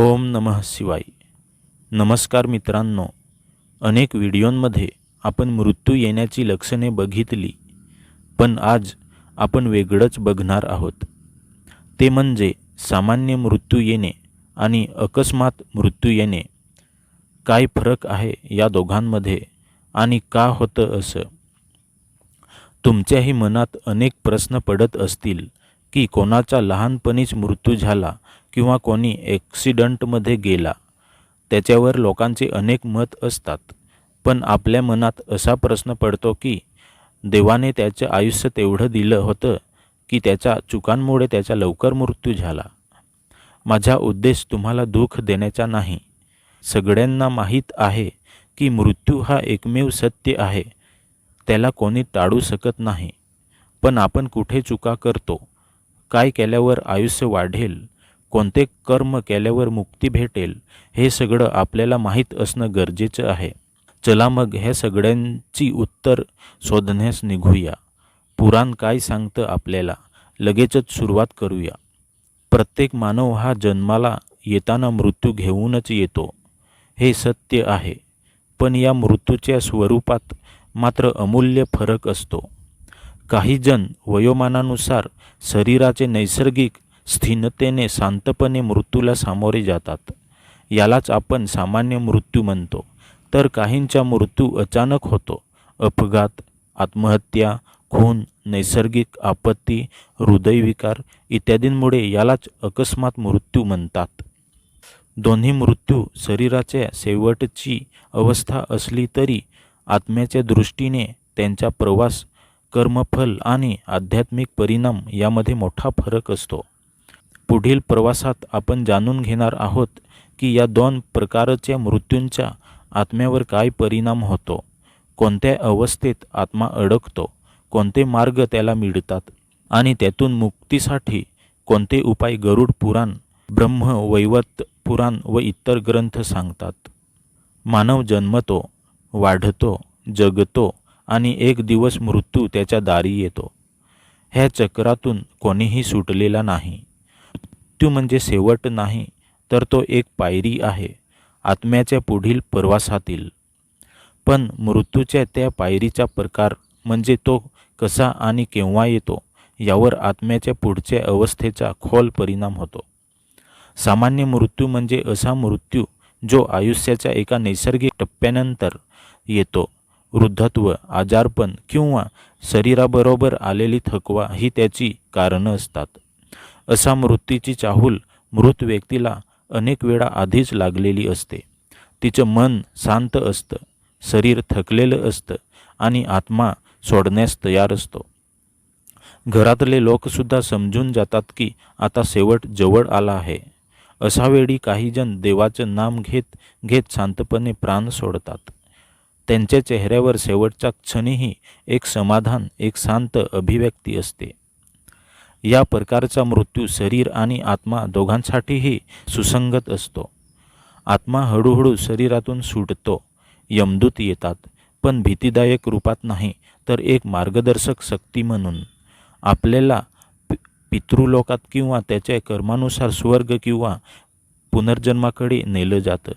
ओम नमः शिवाय. नमस्कार मित्रांनो अनेक व्हिडिओंमध्ये आपण मृत्यू येण्याची लक्षणे बघितली पण आज आपण वेगळंच बघणार आहोत. ते म्हणजे सामान्य मृत्यू येणे आणि अकस्मात मृत्यू येणे. काय फरक आहे या दोघांमध्ये आणि का होतं असं? तुमच्याही मनात अनेक प्रश्न पडत असतील की कोणाचा लहानपणीच मृत्यू झाला किंवा कोणी ॲक्सिडंटमध्ये गेला त्याच्यावर लोकांचे अनेक मत असतात. पण आपल्या मनात असा प्रश्न पडतो की देवाने त्याचं आयुष्य तेवढं दिलं होतं की त्याच्या चुकांमुळे त्याचा लवकर मृत्यू झाला. माझा उद्देश तुम्हाला दुःख देण्याचा नाही. सगळ्यांना माहीत आहे की मृत्यू हा एकमेव सत्य आहे. त्याला कोणी टाळू शकत नाही. पण आपण कुठे चुका करतो? काय केल्यावर आयुष्य वाढेल? कोणते कर्म केल्यावर मुक्ती भेटेल हे सगळं आपल्याला माहीत असणं गरजेचं आहे. चला मग ह्या सगळ्यांची उत्तर शोधण्यास निघूया. पुराण काय सांगतं आपल्याला? लगेचच सुरुवात करूया. प्रत्येक मानव हा जन्माला येताना मृत्यू घेऊनच येतो. हे सत्य आहे. पण या मृत्यूच्या स्वरूपात मात्र अमूल्य फरक असतो. काही जण वयोमानानुसार शरीराचे नैसर्गिक स्थिनतेने शांतपणे मृत्यूला सामोरे जातात. यालाच आपण सामान्य मृत्यू म्हणतो. तर काहींचा मृत्यू अचानक होतो. अपघात आत्महत्या खून नैसर्गिक आपत्ती हृदयविकार इत्यादींमुळे यालाच अकस्मात मृत्यू म्हणतात. दोन्ही मृत्यू शरीराच्या शेवटची अवस्था असली तरी आत्म्याच्या दृष्टीने त्यांचा प्रवास कर्मफल आणि आध्यात्मिक परिणाम यामध्ये मोठा फरक असतो. पुढील प्रवासात आपण जाणून घेणार आहोत की या दोन प्रकारच्या मृत्यूंचा आत्म्यावर काय परिणाम होतो. कोणत्या अवस्थेत आत्मा अडकतो कोणते मार्ग त्याला मिळतात आणि त्यातून मुक्तीसाठी कोणते उपाय गरुड पुराण ब्रह्म वैवत पुराण व इतर ग्रंथ सांगतात. मानव जन्मतो वाढतो जगतो आणि एक दिवस मृत्यू त्याच्या दारी येतो. ह्या चक्रातून कोणीही सुटलेला नाही. मृत्यू म्हणजे शेवट नाही तर तो एक पायरी आहे. आत्म्याच्या पुढील प्रवासातील. पण मृत्यूच्या त्या पायरीचा प्रकार म्हणजे तो कसा आणि केव्हा येतो यावर आत्म्याच्या पुढच्या अवस्थेचा खोल परिणाम होतो. सामान्य मृत्यू म्हणजे असा मृत्यू जो आयुष्याच्या एका नैसर्गिक टप्प्यानंतर येतो. वृद्धत्व आजारपण किंवा शरीराबरोबर आलेली थकवा ही त्याची कारणं असतात. असा मृत्यूची चाहूल मृत व्यक्तीला अनेक वेळा आधीच लागलेली असते. तिचं मन शांत असतं शरीर थकलेलं असतं आणि आत्मा सोडण्यास तयार असतो. घरातले लोकसुद्धा समजून जातात की आता शेवट जवळ आला आहे. अशा वेळी देवाचं नाम घेत घेत शांतपणे प्राण सोडतात. त्यांच्या चेहऱ्यावर शेवटच्या क्षणीही एक समाधान एक शांत अभिव्यक्ती असते. या प्रकारचा मृत्यू शरीर आणि आत्मा दोघांसाठीही सुसंगत असतो. आत्मा हळूहळू शरीरातून सुटतो. यमदूत येतात पण भीतीदायक रूपात नाही तर एक मार्गदर्शक शक्ती म्हणून. आपल्याला पितृलोकात किंवा त्याच्या कर्मानुसार स्वर्ग किंवा पुनर्जन्माकडे नेलं जातं.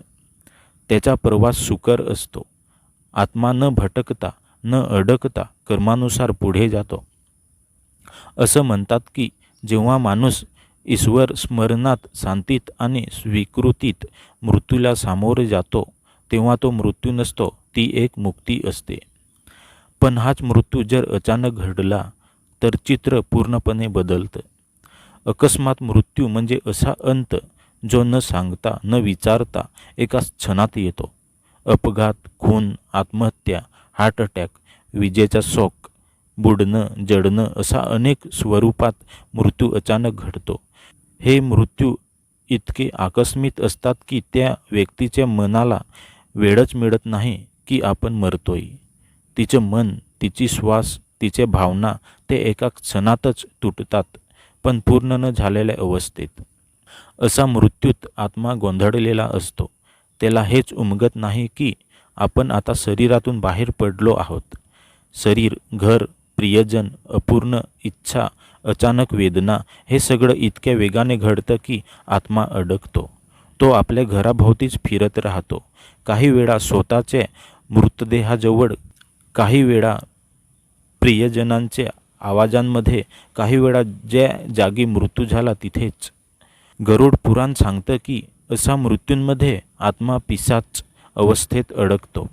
त्याचा प्रवास सुकर असतो. आत्मा न भटकता न अडकता कर्मानुसार पुढे जातो. असं म्हणतात की जेव्हा माणूस ईश्वर स्मरणात शांतीत आणि स्वीकृतीत मृत्यूला सामोरे जातो तेव्हा तो मृत्यू नसतो ती एक मुक्ती असते. पण हाच मृत्यू जर अचानक घडला तर चित्र पूर्णपणे बदलतं. अकस्मात मृत्यू म्हणजे असा अंत जो न सांगता न विचारता एका क्षणात येतो. अपघात खून आत्महत्या हार्ट अटॅक विजेचा शॉक बुडणं जडणं असा अनेक स्वरूपात मृत्यू अचानक घडतो. हे मृत्यू इतके आकस्मित असतात की त्या व्यक्तीच्या मनाला वेळच मिळत नाही की आपण मरतोय. तिचं मन तिची श्वास तिचे भावना ते एका क्षणातच तुटतात पण पूर्ण न झालेल्या अवस्थेत. असा मृत्यूत आत्मा गोंधळलेला असतो. त्याला हेच उमगत नाही की आपण आता शरीरातून बाहेर पडलो आहोत. शरीर घर प्रियजन अपूर्ण इच्छा अचानक वेदना हे सगळं इतक्या वेगाने घडतं की आत्मा अडकतो. तो आपल्या घराभोवतीच फिरत राहतो. काही वेळा स्वतःचे मृतदेहाजवळ काही वेळा प्रियजनांच्या आवाजांमध्ये काही वेळा ज्या जागी मृत्यू झाला तिथेच. गरुड पुराण सांगतं की असा मृत्यूंमध्ये आत्मा पिसाच अवस्थेत अडकतो.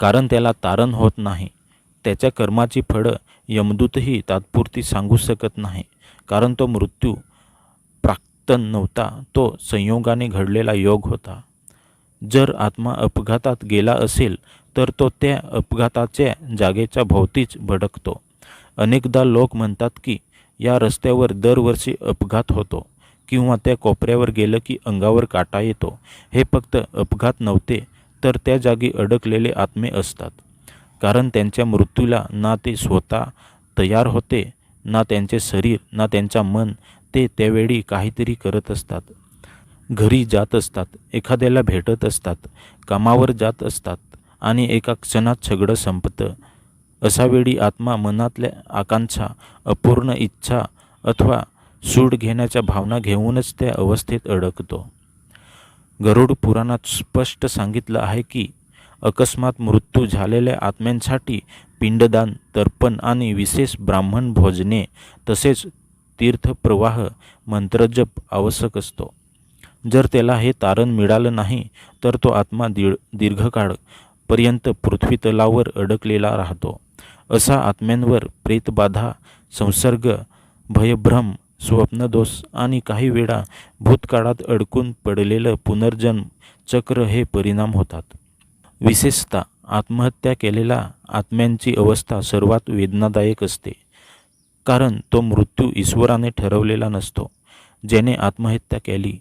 कारण त्याला तारण होत नाही. त्याच्या कर्माची फळं यमदूतही तात्पुरती सांगू शकत नाही. कारण तो मृत्यू प्राक्तन नव्हता तो संयोगाने घडलेला योग होता. जर आत्मा अपघातात गेला असेल तर तो त्या अपघाताच्या जागेच्या भोवतीच भडकतो. अनेकदा लोक म्हणतात की या रस्त्यावर दरवर्षी अपघात होतो किंवा त्या कोपऱ्यावर गेलं की अंगावर काटा येतो. हे फक्त अपघात नव्हते तर त्या जागी अडकलेले आत्मे असतात. कारण त्यांच्या मृत्यूला ना ते स्वतः तयार होते ना त्यांचे शरीर ना त्यांचा मन ते त्यावेळी काहीतरी करत असतात. घरी जात असतात एखाद्याला भेटत असतात कामावर जात असतात आणि एका क्षणात सगळं संपतं. असा वेळी आत्मा मनातल्या आकांक्षा अपूर्ण इच्छा अथवा सूड घेण्याच्या भावना घेऊनच त्या अवस्थेत अडकतो. गरुड पुराणात स्पष्ट सांगितलं आहे की अकस्मात मृत्यू झालेल्या आत्म्यांसाठी पिंडदान तर्पण आणि विशेष ब्राह्मण भोजने तसेच तीर्थप्रवाह मंत्रजप आवश्यक असतो. जर त्याला हे तारण मिळालं नाही तर तो आत्मा दीड दीर्घकाळ पर्यंत पृथ्वीतलावर अडकलेला राहतो. असा आत्म्यांवर प्रेतबाधा संसर्ग भयभ्रम स्वप्नदोष आणि काही वेळा भूतकाळात अडकून पडलेलं पुनर्जन्म चक्र हे परिणाम होतात. विशेषतः आत्महत्या केलेल्या आत्म्यांची अवस्था सर्वात वेदनादायक असते. कारण तो मृत्यू ईश्वराने ठरवलेला नसतो. ज्याने आत्महत्या केली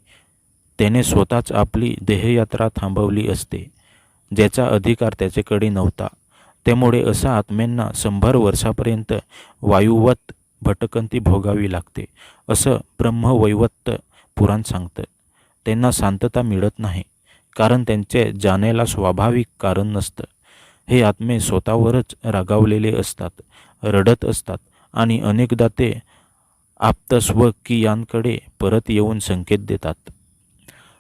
त्याने स्वतःच आपली देहयात्रा थांबवली असते ज्याचा अधिकार त्याच्याकडे नव्हता. त्यामुळे अशा आत्म्यांना शंभर वर्षापर्यंत वायुवत भटकंती भोगावी लागते असं ब्रह्मवैवत्त पुराण सांगतं. त्यांना शांतता मिळत नाही. कारण त्यांचे जाण्याला स्वाभाविक कारण नसतं. हे आत्मे स्वतःवरच रागावलेले असतात रडत असतात आणि अनेकदा ते आप्तस्वकीयांकडे परत येऊन संकेत देतात.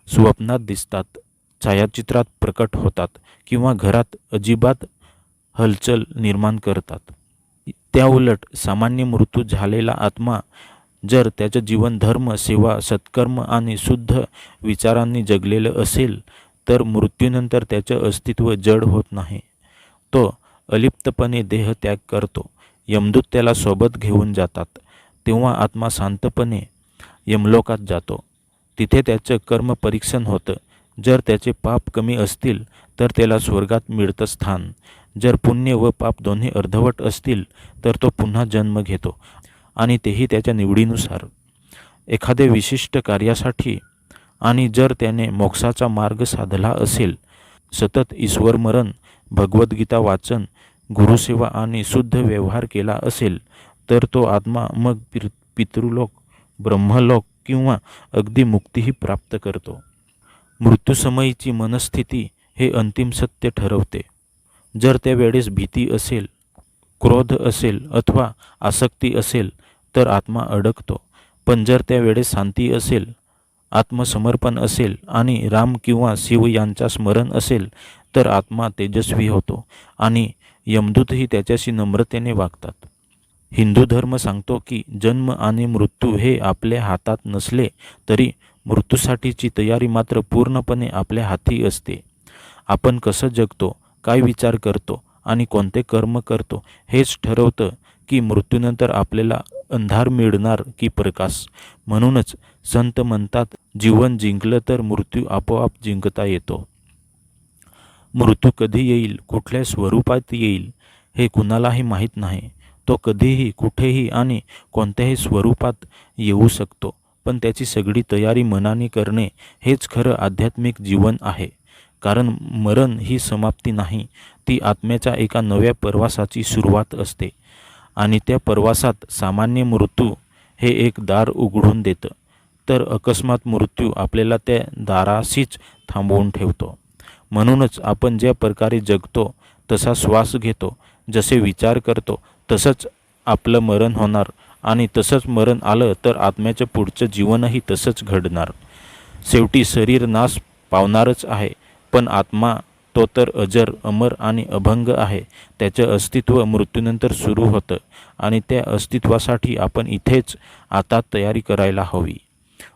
स्वप्नात दिसतात छायाचित्रात प्रकट होतात किंवा घरात अजिबात हलचल निर्माण करतात. त्याउलट सामान्य मृत्यू झालेला आत्मा जर त्याचं जीवन धर्म सेवा सत्कर्म आणि शुद्ध विचारांनी जगलेलं असेल तर मृत्यूनंतर त्याचं अस्तित्व जड होत नाही. तो अलिप्तपणे देह त्याग करतो. यमदूत त्याला सोबत घेऊन जातात. तेव्हा आत्मा शांतपणे यमलोकात जातो. तिथे त्याचं कर्म परीक्षण होतं. जर त्याचे पाप कमी असतील तर त्याला स्वर्गात मिळतं स्थान. जर पुण्य व पाप दोन्ही अर्धवट असतील तर तो पुन्हा जन्म घेतो. आणि तेही त्याच्या निवडीनुसार. एखाद्या विशिष्ट कार्यासाठी आणि जर त्याने मोक्षाचा मार्ग साधला असेल सतत ईश्वरमरण भगवद्गीता वाचन गुरुसेवा आणि शुद्ध व्यवहार केला असेल तर तो आत्मा मग पिर पितृलोक ब्रह्मलोक किंवा अगदी मुक्तीही प्राप्त करतो. मृत्यूसमयीची मनस्थिती हे अंतिम सत्य ठरवते. जर त्या वेळेस भीती असेल क्रोध असेल अथवा आसक्ती असेल तर आत्मा अडकतो. पण जर त्या वेळेस शांती असेल आत्मसमर्पण असेल आणि राम किंवा शिव यांचा स्मरण असेल तर आत्मा तेजस्वी होतो आणि यमदूतही त्याच्याशी नम्रतेने वागतात. हिंदू धर्म सांगतो की जन्म आणि मृत्यू हे आपल्या हातात नसले तरी मृत्यूसाठीची तयारी मात्र पूर्णपणे आपल्या हाती असते. आपण कसं जगतो काय विचार करतो आणि कोणते कर्म करतो हेच ठरवतं की मृत्यूनंतर आपल्याला अंधार मिळणार की प्रकाश. म्हणूनच संत म्हणतात जीवन जिंकलं तर मृत्यू आपोआप जिंकता येतो. मृत्यू कधी येईल कुठल्या स्वरूपात येईल हे कुणालाही माहीत नाही. तो कधीही कुठेही आणि कोणत्याही स्वरूपात येऊ शकतो. पण त्याची सगळी तयारी मनाने करणे हेच खरं आध्यात्मिक जीवन आहे. कारण मरण ही समाप्ती नाही ती आत्म्याच्या एका नव्या प्रवासाची सुरुवात असते. आणि त्या प्रवासात सामान्य मृत्यू हे एक दार उघडून देतं. तर अकस्मात मृत्यू आपल्याला त्या दाराशीच थांबवून ठेवतो. म्हणूनच आपण ज्या प्रकारे जगतो तसा श्वास घेतो जसे विचार करतो तसंच आपलं मरण होणार. आणि तसंच मरण आलं तर आत्म्याचं पुढचं जीवनही तसंच घडणार. शेवटी शरीर नाश पावणारच आहे पण आत्मा तो तर अजर अमर आणि अभंग आहे. त्याचं अस्तित्व मृत्यूनंतर सुरू होतं आणि त्या अस्तित्वासाठी आपण इथेच आता तयारी करायला हवी.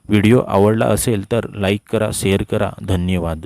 व्हिडिओ आवडला असेल तर लाईक करा शेअर करा. धन्यवाद.